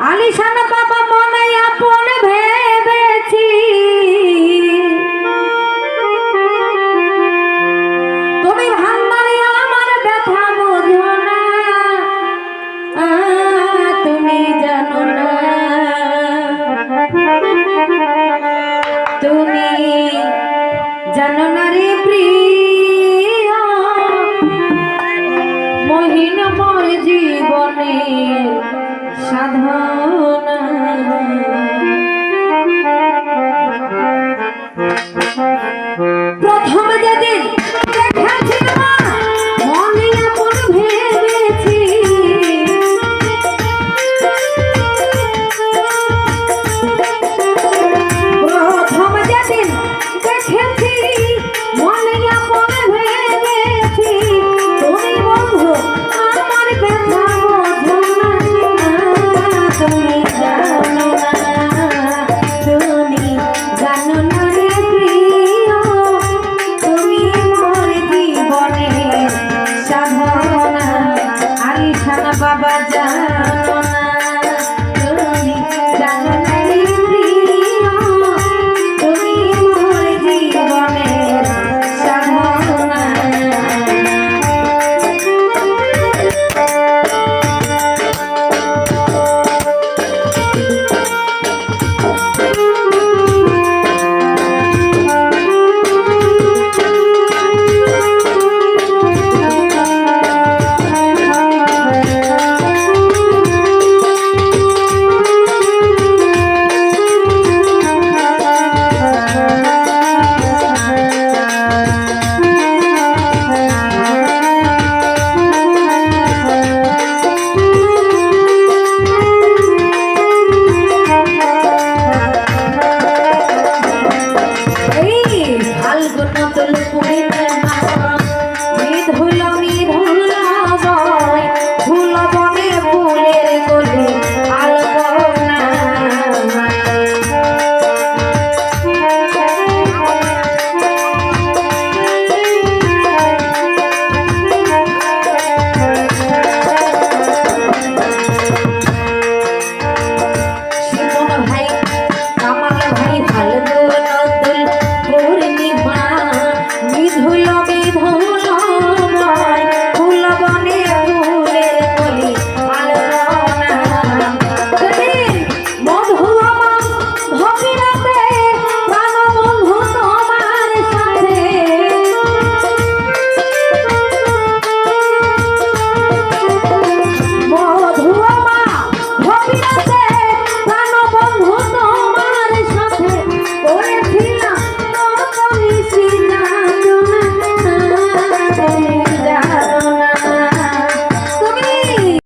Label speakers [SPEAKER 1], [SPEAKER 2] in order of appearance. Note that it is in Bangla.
[SPEAKER 1] আলিশান বাবা মনে আপন ভেবেছি। তুমি ভান্ডারে আমার ব্যথা বোঝো না। তুমি জানো না। তুমি জানো না মহিন মোর জীবনে সাধনা। প্রথম যেদিন